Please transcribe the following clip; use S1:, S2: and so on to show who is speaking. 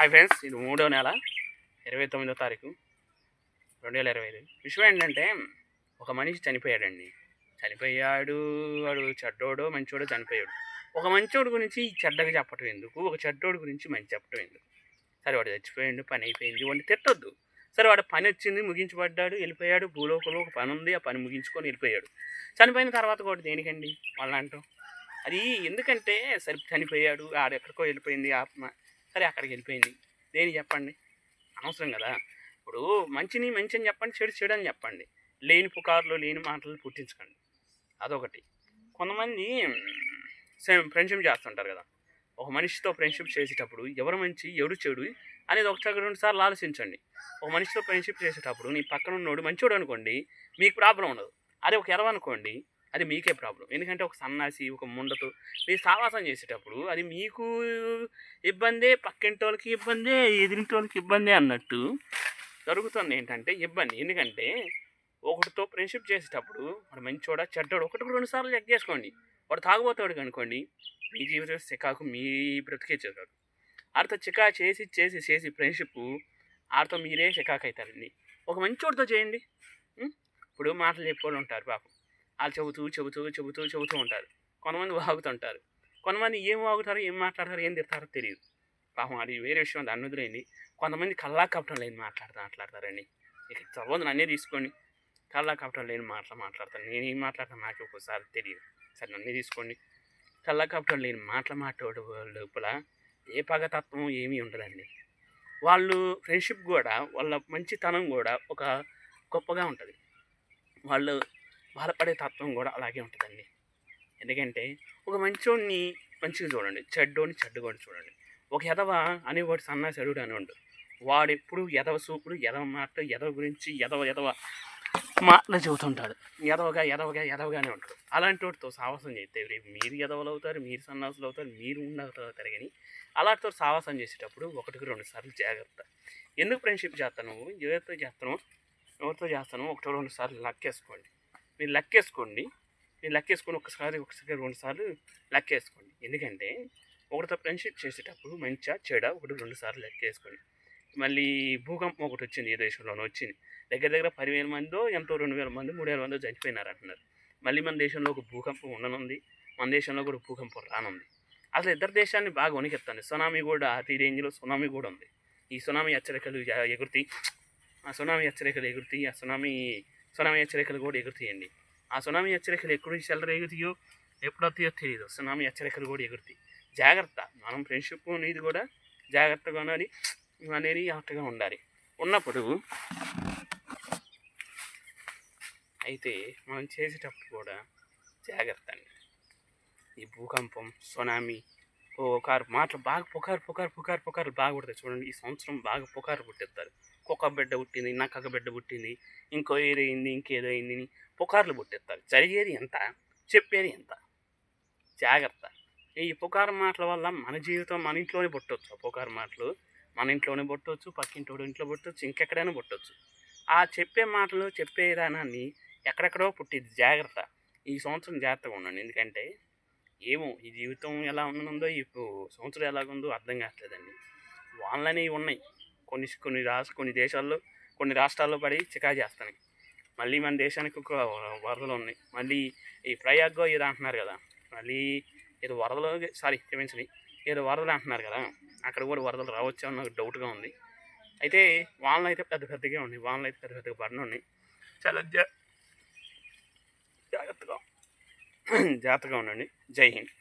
S1: Hi friends ఇది మూడో నెల ఇరవై తొమ్మిదో తారీఖు రెండు వేల ఇరవై ఐదు. విషయం ఏంటంటే ఒక మనిషి చనిపోయాడండి. చనిపోయాడు వాడు చెడ్డోడో మంచోడో చనిపోయాడు. ఒక మంచోడు గురించి చెడ్డగా చెప్పటం ఎందుకు? ఒక చెడ్డోడు గురించి మంచి చెప్పటం ఎందుకు? సరే వాడు చచ్చిపోయాడు పని అయిపోయింది వాడిని తిట్టొద్దు. సరే వాడు పని వచ్చింది ముగించబడ్డాడు వెళ్ళిపోయాడు భూలోకంలో ఒక పని ఉంది ఆ పని ముగించుకొని వెళ్ళిపోయాడు. చనిపోయిన తర్వాత కూడా దేనికండి? వాళ్ళ అంటాం? అది ఎందుకంటే సరి చనిపోయాడు ఆడెక్కడికో వెళ్ళిపోయింది ఆత్మ సరే అక్కడికి వెళ్ళిపోయింది. దేని చెప్పండి. అనవసరం కదా. ఇప్పుడు మంచిని మంచి అని చెప్పండి చెడు చెడు అని చెప్పండి. లేని పుకార్లు లేని మాటలు పుట్టించకండి. అదొకటి. కొంతమంది సేమ్ ఫ్రెండ్షిప్ చేస్తుంటారు కదా. ఒక మనిషితో ఫ్రెండ్షిప్ చేసేటప్పుడు ఎవరు మంచి ఎవరు చెడు అనేది ఒకసారి రెండు సార్లు ఆలోచించండి. ఒక మనిషితో ఫ్రెండ్షిప్ చేసేటప్పుడు నీ పక్కన ఉన్నోడు మంచోడు అనుకోండి మీకు ప్రాబ్లం ఉండదు. అదే ఒక ఎరవ అనుకోండి అది మీకే ప్రాబ్లం ఎందుకంటే ఒక సన్నాసి ఒక ముండతో మీరు సావాసం చేసేటప్పుడు అది మీకు ఇబ్బందే పక్కింటి వాళ్ళకి ఇబ్బందే ఎదిరింటి వాళ్ళకి ఇబ్బందే అన్నట్టు జరుగుతుంది. ఏంటంటే ఇబ్బంది. ఎందుకంటే ఒకటితో ఫ్రెండ్షిప్ చేసేటప్పుడు వాడు మంచోడా చెడ్డోడు ఒకటికి రెండు సార్లు చెక్ చేసుకోండి. వాడు తాగుబోతాడు అనుకోండి మీ జీవితం చికాకు మీ బ్రతికే చికాకు ఆడితో చికా చేసి చేసి చేసి ఫ్రెండ్షిప్ ఆడితో మీరే చికాకు అవుతారండి ఒక మంచోడితో చేయండి. ఇప్పుడు మాటలు చెప్పేవాళ్ళు ఉంటారు పాపం. వాళ్ళు చెబుతూ చెబుతూ చెబుతూ చెబుతూ ఉంటారు. కొంతమంది వాగుతుంటారు. కొంతమంది ఏం వాగుతారో ఏం మాట్లాడతారో ఏం తిడతారో తెలియదు. పాపం అది వేరే విషయం దాన్ని వదిలేయండి కొంతమంది కల్లా కపటం లేని మాట్లాడుతూ మాట్లాడతారండి. ఇక చదవదు నన్నే తీసుకోండి. కల్లా కపటం లేని మాటలు మాట్లాడతాను నేను ఏం మాట్లాడతాను నాకు ఒక్కోసారి తెలియదు. సరే నన్నే తీసుకోండి. కల్లా కపటం లేని మాటలు మాట్లాడే లోపల ఏ పగతత్వం ఏమీ ఉండదండి. వాళ్ళు ఫ్రెండ్షిప్ కూడా వాళ్ళ మంచితనం కూడా ఒక గొప్పగా ఉంటుంది. వాళ్ళు బాధపడే తత్వం కూడా అలాగే ఉంటుందండి. ఎందుకంటే ఒక మంచోడిని మంచిగా చూడండి చెడ్డోని చెడ్డగోని చూడండి. ఒక ఎదవ అనేవాడు సన్నాసి అడుగుడు అని ఉండు. వాడు ఎప్పుడు ఎదవ సూపుడు ఎదవ మాట ఎదవ గురించి ఎదవ ఎదవ మాటలు చెబుతుంటాడు. ఎదవగా ఎదవగా ఎదవగానే ఉంటాడు. అలాంటి వాటితో సాహసం చేస్తే రేపు మీరు ఎదవలు అవుతారు మీరు సన్నాసులు అవుతారు మీరు ఉండవుతారు కానీ అలాంటితో సాహసం చేసేటప్పుడు ఒకటికి రెండు సార్లు జాగ్రత్త. ఎందుకు ఫ్రెండ్షిప్ చేస్తాను ఎవరితో చేస్తాను ఎవరితో చేస్తాను ఒకటో రెండు సార్లు లెక్కేసుకోండి. మీరు లెక్కేసుకోండి. మీరు లెక్కేసుకొని ఒకసారి ఒకసారి రెండుసార్లు లెక్కేసుకోండి. ఎందుకంటే ఒకటితో ఫ్రెండ్షిప్ చేసేటప్పుడు మంచిగా చెడ ఒకటి రెండు సార్లు లెక్కేసుకోండి. మళ్ళీ భూకంపం ఒకటి వచ్చింది ఏ దేశంలోనూ వచ్చింది. దగ్గర దగ్గర పదివేల మందో ఎంతో రెండు వేల మంది మూడు వేల మందో చనిపోయినారు అంటున్నారు. మళ్ళీ మన దేశంలో ఒక భూకంపం ఉండనుంది. మన దేశంలో కూడా భూకంపం రానుంది. అసలు ఇద్దరు దేశాన్ని బాగా వణికెత్తాను సునామీ కూడా అతి రేంజ్లో సునామీ కూడా ఉంది. ఈ సునామీ హెచ్చరికలు ఎగురుతాయి ఆ సునామీ హెచ్చరికలు ఎగురుతాయి ఆ సునామీ సునామీ హెచ్చరికలు కూడా ఎగురుతాయండి ఆ సునామీ హెచ్చరికలు ఎక్కడ చెల్లర ఎగురుతాయో ఎప్పుడు వస్తాయో తెలియదు సునామీ హెచ్చరికలు కూడా ఎగురుతాయి జాగ్రత్త. మనం ఫ్రెండ్షిప్ అనేది కూడా జాగ్రత్తగా ఉండాలి. అనేది జాగ్రత్తగా ఉండాలి. ఉన్నప్పుడు అయితే మనం చేసేటప్పుడు కూడా జాగ్రత్త అండి. ఈ భూకంపం సునామీ పుకారు మాటలు బాగా పుకారు పుకారు పుకారు పుకారు బాగా పుడతాయి చూడండి ఈ సంవత్సరం బాగా పుకారు పుట్టిస్తారు. కుక్క బిడ్డ పుట్టింది నక్కక బిడ్డ పుట్టింది ఇంకో ఏదో అయింది ఇంకేదో అయింది అని పుకార్లు పుట్టిస్తారు. జరిగేది ఎంత? చెప్పేది ఎంత? జాగ్రత్త. ఈ పుకారు మాటల వల్ల మన జీవితం మన ఇంట్లోనే పుట్టవచ్చు ఆ పుకారు మాటలు మన ఇంట్లోనే పుట్టవచ్చు పక్కింటోడు ఇంట్లో పుట్టవచ్చు ఇంకెక్కడైనా పుట్టవచ్చు ఆ చెప్పే మాటలు చెప్పే విధానాన్ని ఎక్కడెక్కడో పుట్టింది జాగ్రత్త. ఈ సంవత్సరం జాగ్రత్తగా ఉండండి. ఎందుకంటే ఏమో ఈ జీవితం ఎలా ఉందో ఇప్పుడు సంవత్సరం ఎలాగుందో అర్థం కావట్లేదండి. వాళ్ళనేవి ఉన్నాయి. కొన్ని కొన్ని రాష్ట్ర కొన్ని దేశాల్లో కొన్ని రాష్ట్రాల్లో పడి చికా చేస్తాయి మళ్ళీ మన దేశానికి ఒక వరదలు ఉన్నాయి. మళ్ళీ ఈ ప్రయాగ్గా ఏదో అంటున్నారు కదా. మళ్ళీ ఏదో వరదలు సారీ క్షమించండి ఏదో వరదలు అంటున్నారు కదా. అక్కడ కూడా వరదలు రావచ్చు అని నాకు డౌట్గా ఉంది. అయితే వాళ్ళని అయితే పెద్ద పెద్దగా ఉన్నాయి. వాళ్ళని అయితే పెద్ద పెద్దగా పడిన ఉన్నాయి. చాలా జా జాగ్రత్తగా జాగ్రత్తగా ఉండండి. జై హింద్.